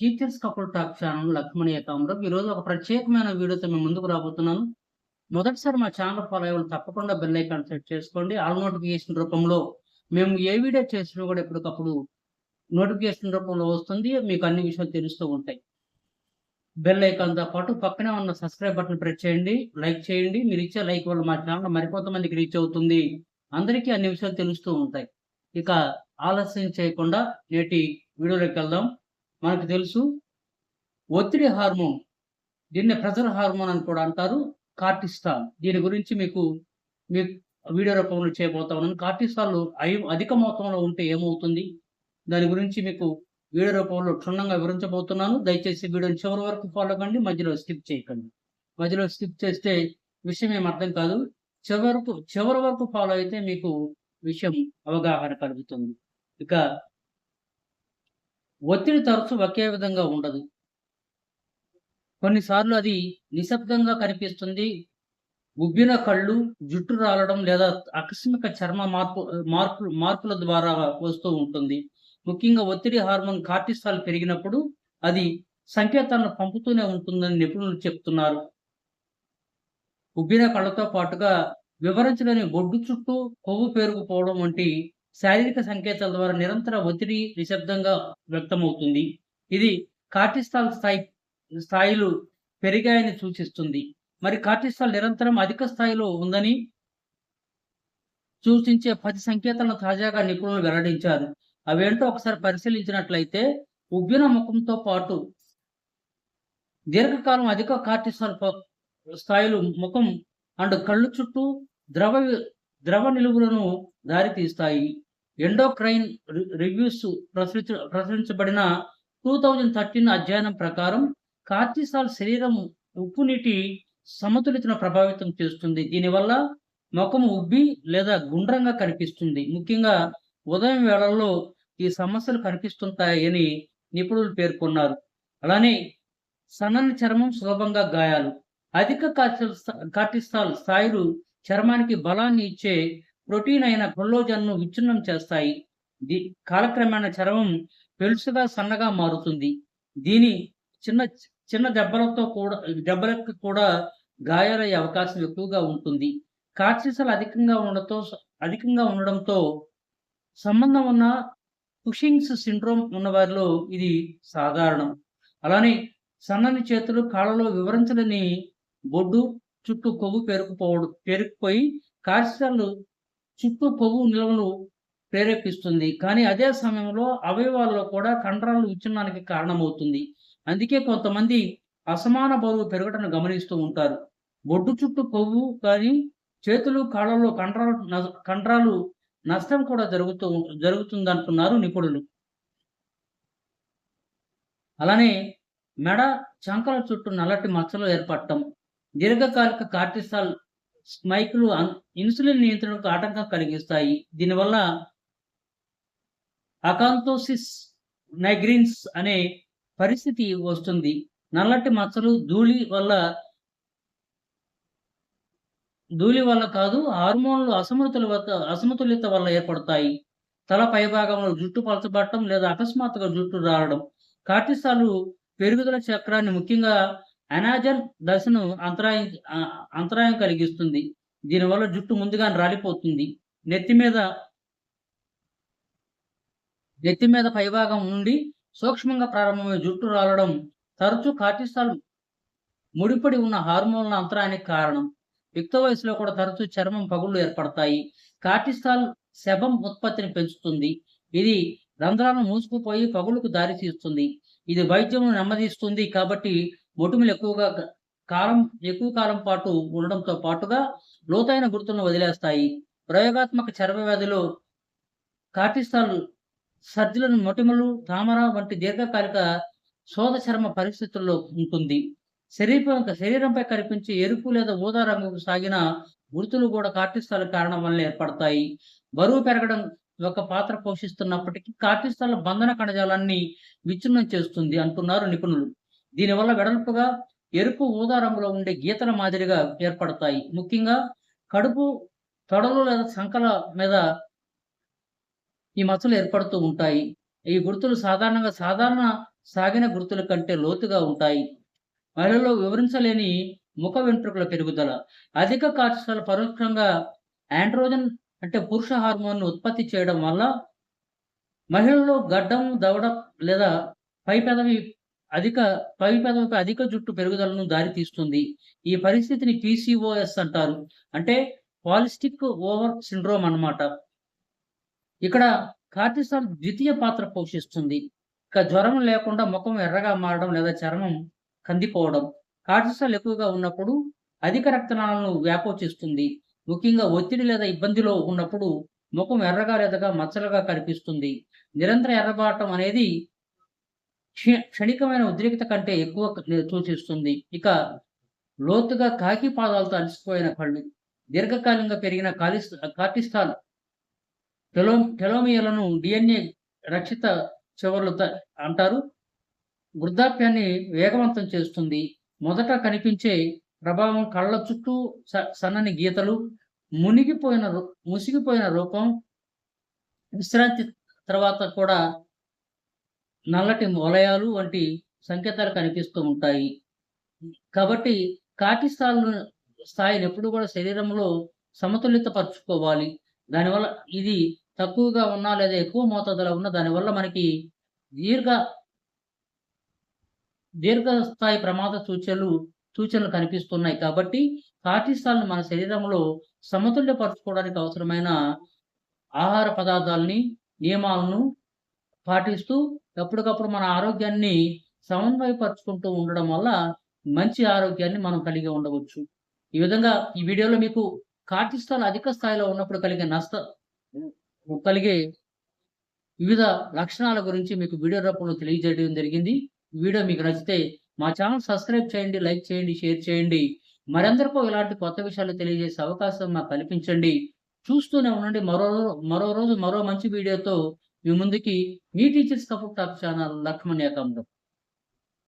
Teachers couple talk channel Lakshmani Ekambaram. ఈరోజు ఒక ప్రత్యేకమైన వీడియోతో మేము ముందుకు రాబోతున్నాను. మొదటిసారి మా ఛానల్ ఫాలో అయ్యే తప్పకుండా బెల్ ఐకాన్ సెట్ చేసుకోండి. ఆల్ నోటిఫికేషన్ రూపంలో మేము ఏ వీడియో చేసినా కూడా ఎప్పటికప్పుడు నోటిఫికేషన్ రూపంలో వస్తుంది. మీకు అన్ని విషయాలు తెలుస్తూ ఉంటాయి. బెల్ ఐకాన్తో పాటు పక్కనే ఉన్న సబ్స్క్రైబ్ బటన్ ప్రెస్ చేయండి. లైక్ చేయండి. మీరు ఇచ్చే లైక్ వల్ల మా ఛానల్ మరికొంతమందికి రీచ్ అవుతుంది. అందరికీ అన్ని విషయాలు తెలుస్తూ ఉంటాయి. ఇక ఆలస్యం చేయకుండా నేటి వీడియోలోకి వెళ్దాం. మనకు తెలుసు ఒత్తిడి హార్మోన్ దీన్ని ప్రెజర్ హార్మోన్ అని కూడా అంటారు కార్టిస్టాల్. దీని గురించి మీకు మీ వీడియో రూపంలో చేయబోతా ఉన్నాను. కార్టిస్టాల్ అధిక మొత్తంలో ఉంటే ఏమవుతుంది? దాని గురించి మీకు వీడియో రూపంలో క్షుణ్ణంగా వివరించబోతున్నాను. దయచేసి వీడియోని చివరి వరకు ఫాలో కండి మధ్యలో స్కిప్ చేయకండి. మధ్యలో స్కిప్ చేస్తే విషయం ఏం అర్థం కాదు. చివరకు చివరి వరకు ఫాలో అయితే మీకు విషయం అవగాహన కలుగుతుంది. ఇక ఒత్తిడి తరచు ఒకే విధంగా ఉండదు. కొన్నిసార్లు అది నిశ్శబ్దంగా కనిపిస్తుంది. ఉబ్బిన కళ్ళు జుట్టు రాలడం లేదా ఆకస్మిక చర్మ మార్పు మార్పు మార్పుల ద్వారా వస్తూ ఉంటుంది. ముఖ్యంగా ఒత్తిడి హార్మోన్ కార్టిస్టాల్ పెరిగినప్పుడు అది సంకేతాలను పంపుతూనే ఉంటుందని నిపుణులు చెప్తున్నారు. ఉబ్బిన కళ్ళతో పాటుగా వివరించలేని బొడ్డు చుట్టూ కొవ్వు పేరుకుపోవడం వంటి శారీరక సంకేతాల ద్వారా నిరంతర ఒత్తిడి నిశ్శబ్దంగా వ్యక్తమవుతుంది. ఇది కార్టిస్తాల్ స్థాయి స్థాయిలు పెరిగాయని సూచిస్తుంది. మరి కార్టిస్తాల్ నిరంతరం అధిక స్థాయిలో ఉందని సూచించే పది సంకేతాలను తాజాగా నిపుణులు వెల్లడించారు. అవేంటో ఒకసారి పరిశీలించినట్లయితే ఉబ్బిన ముఖంతో పాటు దీర్ఘకాలం అధిక కార్టిసాల్ స్థాయిలు ముఖం అండ్ కళ్ళు చుట్టూ ద్రవ ద్రవ నిలువులను దారితీస్తాయి. ఎండోక్రైన్ రివ్యూస్ ప్రచురించ ప్రచురించబడిన టూ థౌజండ్ థర్టీన్ అధ్యయనం ప్రకారం కార్టిసాల్ శరీరం ఉప్పు నీటి సమతులితను ప్రభావితం చేస్తుంది. దీనివల్ల ముఖం ఉబ్బి లేదా గుండ్రంగా కనిపిస్తుంది. ముఖ్యంగా ఉదయం వేళల్లో ఈ సమస్యలు కనిపిస్తుంటాయని నిపుణులు పేర్కొన్నారు. అలానే సన్నని చర్మం సులభంగా గాయాలు. అధిక కార్టిసాల్ కార్టిసాల్ స్థాయిలు చర్మానికి బలాన్ని ఇచ్చే ప్రోటీన్ అయిన కొల్లోజన్ను విచ్ఛిన్నం చేస్తాయి. దీ కాలక్రమేణా చర్మం పెలుసుగా సన్నగా మారుతుంది. దీని చిన్న చిన్న దెబ్బలతో కూడా దెబ్బలకు కూడా గాయాలయ్యే అవకాశం ఎక్కువగా ఉంటుంది. కార్టిసాల్ అధికంగా ఉండడంతో అధికంగా ఉండడంతో సంబంధం ఉన్న కుషింగ్స్ సిండ్రోమ్ ఉన్న వారిలో ఇది సాధారణం. అలానే సన్నని చేతులు కాళ్ళలో వివరించలేని బొడ్డు చుట్టూ కొవ్వు పేరుకుపోవడం పేరుకుపోయి కార్టిసాల్ చుట్టూ కొవ్వు నిల్వలు ప్రేరేపిస్తుంది. కానీ అదే సమయంలో అవయవాల్లో కూడా కండరాలు విచ్ఛిన్నానికి కారణమవుతుంది. అందుకే కొంతమంది అసమాన బరువు పెరగటం గమనిస్తూ ఉంటారు. బొడ్డు చుట్టూ కొవ్వు కానీ చేతులు కాళ్ళలో కండరాలు కండరాలు నష్టం కూడా జరుగుతూ జరుగుతుంది అంటున్నారు నిపుణులు. అలానే మెడ చంకల చుట్టూ నల్లటి మచ్చలు ఏర్పడటం దీర్ఘకాలిక కార్టిసాల్ స్మైకులు ఇన్సులిన్ నియంత్రణకు ఆటంకం కలిగిస్తాయి. దీనివల్ల అకాంతోసిస్ నైగ్రీన్స్ అనే పరిస్థితి వస్తుంది. నల్లటి మచ్చలు ధూళి వల్ల ధూళి వల్ల కాదు హార్మోన్లు అసమతుల వద్ద అసమతుల్యత వల్ల ఏర్పడతాయి. తల పైభాగంలో జుట్టు పలచబడటం లేదా అకస్మాత్తుగా జుట్టు రావడం కార్టిసాలు పెరుగుదల చక్రాన్ని ముఖ్యంగా అనాజన్ దశను అంతరాయం అంతరాయం కలిగిస్తుంది. దీనివల్ల జుట్టు ముందుగా రాలిపోతుంది. నెత్తి మీద నెత్తి మీద పైభాగం నుండి సూక్ష్మంగా ప్రారంభమయ్యే జుట్టు రాలడం తరచూ కార్టిసాల్ ముడిపడి ఉన్న హార్మోన్ల అంతరాయానికి కారణం. యుక్త వయసులో కూడా తరచూ చర్మం పగుళ్ళు ఏర్పడతాయి. కార్టిసాల్ శవం ఉత్పత్తిని పెంచుతుంది. ఇది రంధ్రాలను మూసుకుపోయి పగులుకు దారితీస్తుంది. ఇది వైద్యం నెమ్మదిస్తుంది కాబట్టి మొటిమలు ఎక్కువగా కారం కాలం ఎక్కువ కాలం పాటు ఉండడంతో పాటుగా లోతైన గుర్తులను వదిలేస్తాయి. ప్రయోగాత్మక చర్మ వ్యాధిలో కార్టిసాల్ సర్జులను మొటిమలు తామర వంటి దీర్ఘకాలిక శోధ చర్మ పరిస్థితుల్లో ఉంటుంది. శరీరం శరీరంపై కనిపించే ఎరుపు లేదా ఊదా రంగుకు సాగిన గుర్తులు కూడా కార్టిస్తాల కారణం వల్ల ఏర్పడతాయి. బరువు పెరగడం ఒక పాత్ర పోషిస్తున్నప్పటికీ కార్టిస్తాల బంధన కణజాలాన్ని విచ్ఛిన్నం చేస్తుంది అంటున్నారు నిపుణులు. దీనివల్ల వెడల్పుగా ఎరుపు ఊదా రంగులో ఉండే గీతల మాదిరిగా ఏర్పడతాయి. ముఖ్యంగా కడుపు తొడలు లేదా సంకల మీద ఈ మచ్చలు ఏర్పడుతూ ఉంటాయి. ఈ గుర్తులు సాధారణంగా సాధారణ సాగిన గుర్తుల కంటే లోతుగా ఉంటాయి. మహిళల్లో వివరించలేని ముఖ వెంట్రుకల పెరుగుదల. అధిక కార్టిసాల్ పరోక్షంగా ఆండ్రోజన్ అంటే పురుష హార్మోన్ను ఉత్పత్తి చేయడం వల్ల మహిళల్లో గడ్డం దవడ లేదా పై పెదవి అధిక పై అధిక జుట్టు పెరుగుదలను దారితీస్తుంది ఈ పరిస్థితిని పీసీఓఎస్ అంటారు. అంటే పాలిస్టిక్ ఓవర్ సిండ్రోమ్ అన్నమాట. ఇక్కడ కార్టిసాల్ ద్వితీయ పాత్ర పోషిస్తుంది. ఇక జ్వరం లేకుండా ముఖం ఎర్రగా మారడం లేదా చర్మం కందిపోవడం. కార్టిసాల్ ఎక్కువగా ఉన్నప్పుడు అధిక రక్తనాళాలను వ్యాపోచిస్తుంది. ముఖ్యంగా ఒత్తిడి లేదా ఇబ్బందిలో ఉన్నప్పుడు ముఖం ఎర్రగా లేదా మచ్చలుగా కనిపిస్తుంది. నిరంతర ఎర్రబాటం అనేది క్షణికమైన ఉద్రిక్త కంటే ఎక్కువ సూచిస్తుంది. ఇక లోతుగా కాకి పాదాలతో అలసిపోయిన కళ్ళు దీర్ఘకాలంగా పెరిగిన కాలిస్ కార్టిస్టాల్ టెలో టెలోమియలను డిఎన్ఏ రక్షిత చివర్లు అంటారు. వృద్ధాప్యాన్ని వేగవంతం చేస్తుంది. మొదట కనిపించే ప్రభావం కళ్ళ చుట్టూ స- సన్నని గీతలు మునిగిపోయిన ముసిగిపోయిన రూపం విశ్రాంతి తర్వాత కూడా నల్లటి వలయాలు వంటి సంకేతాలు కనిపిస్తూ ఉంటాయి. కాబట్టి కార్టిసాల్ స్థాయిని ఎప్పుడు కూడా శరీరంలో సమతుల్యత పరుచుకోవాలి దానివల్ల ఇది తక్కువగా ఉన్నా లేదా ఎక్కువ మోతాదులో ఉన్నా దానివల్ల మనకి దీర్ఘ దీర్ఘస్థాయి ప్రమాద సూచనలు సూచనలు కనిపిస్తున్నాయి. కాబట్టి కార్టిసాల్ను మన శరీరంలో సమతుల్యపరచుకోవడానికి అవసరమైన ఆహార పదార్థాలని నియమాలను పాటిస్తూ ఎప్పటికప్పుడు మన ఆరోగ్యాన్ని సమన్వయపరుచుకుంటూ ఉండడం వల్ల మంచి ఆరోగ్యాన్ని మనం కలిగి ఉండవచ్చు. ఈ విధంగా ఈ వీడియోలో మీకు కార్టిస్తాల్ అధిక స్థాయిలో ఉన్నప్పుడు కలిగే నష్ట కలిగే వివిధ లక్షణాల గురించి మీకు వీడియో రూపంలో తెలియజేయడం జరిగింది. వీడియో మీకు నచ్చితే మా ఛానల్ సబ్స్క్రైబ్ చేయండి లైక్ చేయండి షేర్ చేయండి. మరందరికీ ఇలాంటి కొత్త విషయాలు తెలియజేసే అవకాశం మాకు కల్పించండి. చూస్తూనే ఉండండి. మరో మరో రోజు మరో మంచి వీడియోతో ఈ ముందుకి మీ teachers couple top channel Lakshman Ekambaram